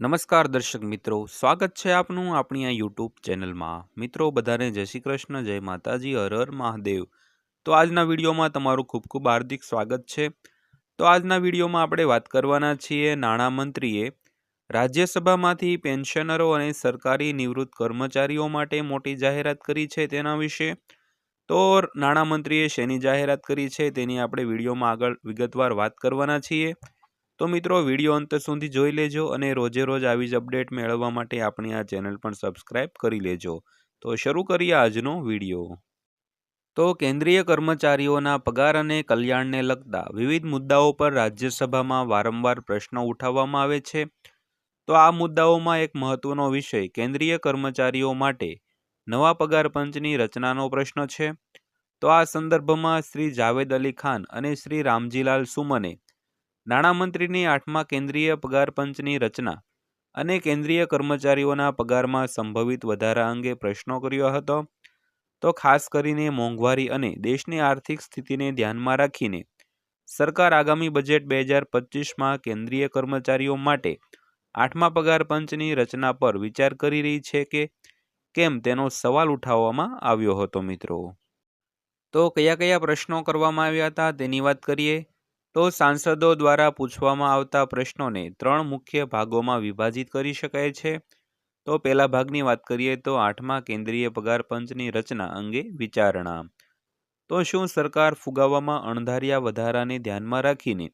નમસ્કાર દર્શક મિત્રો, સ્વાગત છે આપનું આપણી આ યુટ્યુબ ચેનલમાં. મિત્રો, બધાને જય શ્રી કૃષ્ણ, જય માતાજી, હર હર મહાદેવ. તો આજના વિડીયોમાં તમારું ખૂબ ખૂબ હાર્દિક સ્વાગત છે. તો આજના વિડીયોમાં આપણે વાત કરવાના છીએ નાણામંત્રીએ રાજ્યસભામાંથી પેન્શનરો અને સરકારી નિવૃત્ત કર્મચારીઓ માટે મોટી જાહેરાત કરી છે તેના વિશે. તો નાણામંત્રીએ શેની જાહેરાત કરી છે તેની આપણે વિડીયોમાં આગળ વિગતવાર વાત કરવાના છીએ. તો મિત્રો, વીડિયો અંત સુધી જોઈ લેજો અને રોજે રોજ આવી જ અપડેટ મેળવવા માટે આપણી આ ચેનલ પણ સબસ્ક્રાઇબ કરી લેજો. તો શરૂ કરીએ આજનો વીડિયો. તો કેન્દ્રીય કર્મચારીઓના પગાર અને કલ્યાણને લગતા વિવિધ મુદ્દાઓ પર રાજ્યસભામાં વારંવાર પ્રશ્નો ઉઠાવવામાં આવે છે. તો આ મુદ્દાઓમાં એક મહત્વનો વિષય કેન્દ્રીય કર્મચારીઓ માટે નવા પગાર પંચની રચનાનો પ્રશ્ન છે. તો આ સંદર્ભમાં શ્રી જાવેદ અલી ખાન અને શ્રી રામજીલાલ સુમને નાણામંત્રીની આઠમા કેન્દ્રીય પગાર પંચની રચના અને કેન્દ્રીય કર્મચારીઓના પગારમાં સંભવિત વધારા અંગે પ્રશ્નો કર્યો હતો. તો ખાસ કરીને મોંઘવારી અને દેશની આર્થિક સ્થિતિને ધ્યાનમાં રાખીને સરકાર આગામી બજેટ બે હજાર પચીસમાં કેન્દ્રીય કર્મચારીઓ માટે આઠમા પગાર પંચની રચના પર વિચાર કરી રહી છે કે કેમ તેનો સવાલ ઉઠાવવામાં આવ્યો હતો મિત્રો. તો કયા કયા પ્રશ્નો કરવામાં આવ્યા હતા તેની વાત કરીએ. તો સાંસદો દ્વારા પૂછવામાં આવતા પ્રશ્નોને ત્રણ મુખ્ય ભાગોમાં વિભાજિત કરી શકાય છે. તો પહેલા ભાગની વાત કરીએ તો આઠમા કેન્દ્રીય પગાર પંચની રચના અંગે વિચારણા. તો શું સરકાર ફુગાવામાં અણધાર્યા વધારાને ધ્યાનમાં રાખીને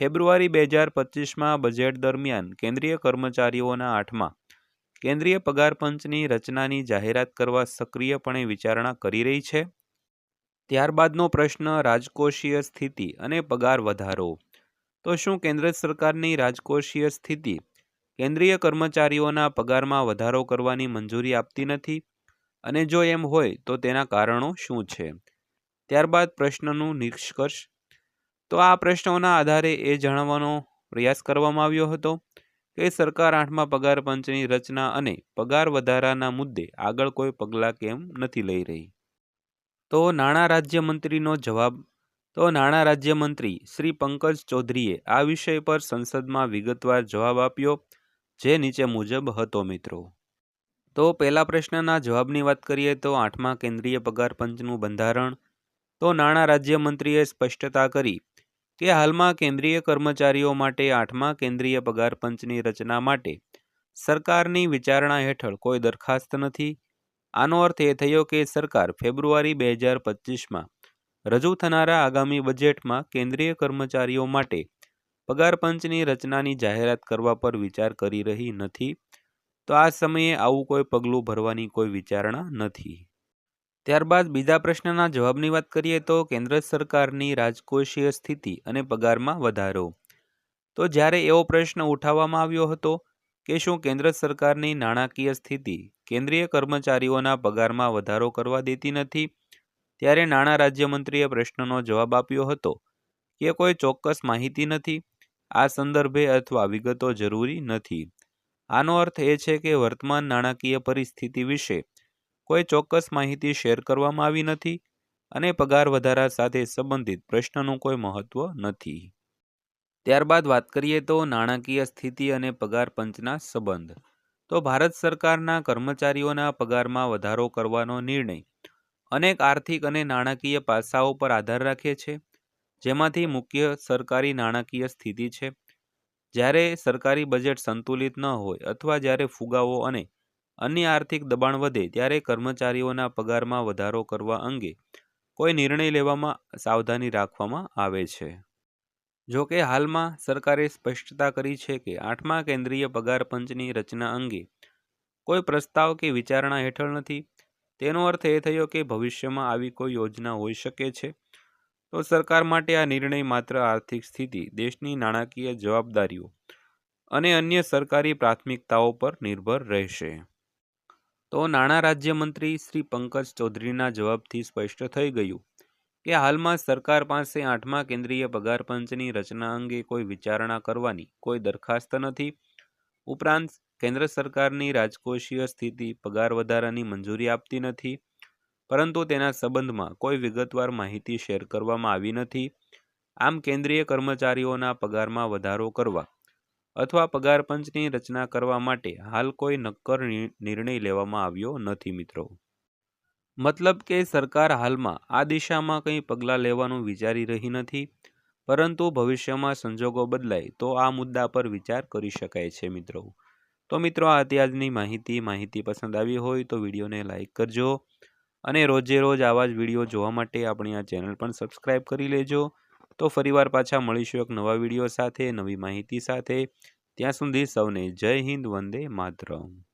ફેબ્રુઆરી બે હજાર પચીસમાં બજેટ દરમિયાન કેન્દ્રીય કર્મચારીઓના આઠમા કેન્દ્રીય પગાર પંચની રચનાની જાહેરાત કરવા સક્રિયપણે વિચારણા કરી રહી છે? ત્યારબાદનો પ્રશ્ન, રાજકોષીય સ્થિતિ અને પગાર વધારો. તો શું કેન્દ્ર સરકારની રાજકોષીય સ્થિતિ? કેન્દ્રીય કર્મચારીઓના પગારમાં વધારો કરવાની મંજૂરી આપતી નથી? અને જો એમ હોય, તો તેના કારણો શું છે? ત્યારબાદ પ્રશ્નનું નિષ્કર્ષ. તો આ પ્રશ્નોના આધારે એ જાણવાનો પ્રયાસ કરવામાં આવ્યો હતો કે સરકાર આઠમા પગાર પંચની રચના અને પગાર વધારાના મુદ્દે આગળ કોઈ પગલાં કેમ નથી લઈ રહી? તો નાણાં રાજ્યમંત્રીનો જવાબ. તો નાણાં રાજ્યમંત્રી શ્રી પંકજ ચૌધરીએ આ વિષય પર સંસદમાં વિગતવાર જવાબ આપ્યો, જે નીચે મુજબ હતો મિત્રો. તો પહેલા પ્રશ્નના જવાબની વાત કરીએ તો આઠમા કેન્દ્રીય પગાર પંચનું બંધારણ. તો નાણાં રાજ્યમંત્રીએ સ્પષ્ટતા કરી કે હાલમાં કેન્દ્રીય કર્મચારીઓ માટે આઠમા કેન્દ્રીય પગાર પંચની રચના માટે સરકારની વિચારણા હેઠળ કોઈ દરખાસ્ત નથી. આનો અર્થ એ થયો કે સરકાર ફેબ્રુઆરી બે હજાર પચીસમાં રજૂ થનારા આગામી બજેટમાં કેન્દ્રીય કર્મચારીઓ માટે પગાર પંચની રચનાની જાહેરાત કરવા પર વિચાર કરી રહી નથી, તો આ સમયે આવું કોઈ પગલું ભરવાની કોઈ વિચારણા નથી. ત્યારબાદ બીજા પ્રશ્નના જવાબની વાત કરીએ તો કેન્દ્ર સરકારની રાજકોષીય સ્થિતિ અને પગારમાં વધારો. તો જ્યારે એવો પ્રશ્ન ઉઠાવવામાં આવ્યો હતો કે શું કેન્દ્ર સરકારની નાણાકીય સ્થિતિ કેન્દ્રીય કર્મચારીઓના પગારમાં વધારો કરવા દેતી નથી. ત્યારે નાણાં રાજ્યમંત્રીએ પ્રશ્નનો જવાબ આપ્યો હતો કે કોઈ ચોક્કસ માહિતી નથી. આ સંદર્ભે અથવા વિગતો જરૂરી નથી. આનો અર્થ એ છે કે વર્તમાન નાણાકીય પરિસ્થિતિ વિશે કોઈ ચોક્કસ માહિતી શેર કરવામાં આવી નથી અને પગાર વધારા સાથે સંબંધિત પ્રશ્નનું કોઈ મહત્વ નથી. ત્યારબાદ વાત કરીએ તો નાણાકીય સ્થિતિ અને પગાર પંચના સંબંધ. તો ભારત સરકારના કર્મચારીઓના પગારમાં વધારો કરવાનો નિર્ણય અનેક આર્થિક અને નાણાકીય પાસાઓ પર આધાર રાખે છે. જેમાંથી મુખ્ય સરકારી નાણાકીય સ્થિતિ છે. જ્યારે સરકારી બજેટ સંતુલિત ન હોય અથવા જ્યારે ફુગાવો અને અન્ય આર્થિક દબાણ વધે ત્યારે કર્મચારીઓના પગારમાં વધારો કરવા અંગે કોઈ નિર્ણય લેવામાં સાવધાની રાખવામાં આવે છે. જો કે હાલમાં સરકારે સ્પષ્ટતા કરી છે કે આઠમા કેન્દ્રીય પગાર પંચની રચના અંગે કોઈ પ્રસ્તાવ કે વિચારણા હેઠળ નથી. તેનો અર્થ એ થયો કે ભવિષ્યમાં આવી કોઈ યોજના હોઈ શકે છે. તો સરકાર માટે આ નિર્ણય માત્ર આર્થિક સ્થિતિ, દેશની નાણાકીય જવાબદારીઓ અને અન્ય સરકારી પ્રાથમિકતાઓ પર નિર્ભર રહેશે. તો નાણાં રાજ્યમંત્રી શ્રી પંકજ ચૌધરીના જવાબથી સ્પષ્ટ થઈ ગયું. કે હાલમાં સરકાર પાસે આઠમા કેન્દ્રીય પગાર પંચની રચના અંગે કોઈ વિચારણા કરવાની કોઈ દરખાસ્ત નથી? ઉપરાંત, કેન્દ્ર સરકારની રાજકોષીય સ્થિતિ પગાર વધારાની મંજૂરી આપતી નથી, પરંતુ તેના સંબંધમાં કોઈ વિગતવાર માહિતી શેર કરવામાં આવી નથી. આમ, કેન્દ્રીય કર્મચારીઓના પગારમાં વધારો કરવા અથવા પગાર પંચની રચના કરવા માટે હાલ કોઈ નક્કર નિર્ણય લેવામાં આવ્યો નથી, મિત્રો. મતલબ કે સરકાર હાલમાં આ દિશામાં કંઈ પગલાં લેવાનું વિચારી રહી નથી, પરંતુ ભવિષ્યમાં સંજોગો બદલાય તો આ મુદ્દા પર વિચાર કરી શકાય છે મિત્રો. તો મિત્રો, આ હતી આજની માહિતી. માહિતી પસંદ આવી હોય તો વિડીયોને લાઇક કરજો અને રોજે રોજ આવા જ વીડિયો જોવા માટે આપણી આ ચેનલ પણ સબસ્ક્રાઈબ કરી લેજો. તો ફરીવાર પાછા મળીશું એક નવા વીડિયો સાથે, નવી માહિતી સાથે. ત્યાં સુધી સૌને જય હિન્દ, વંદે માતરમ.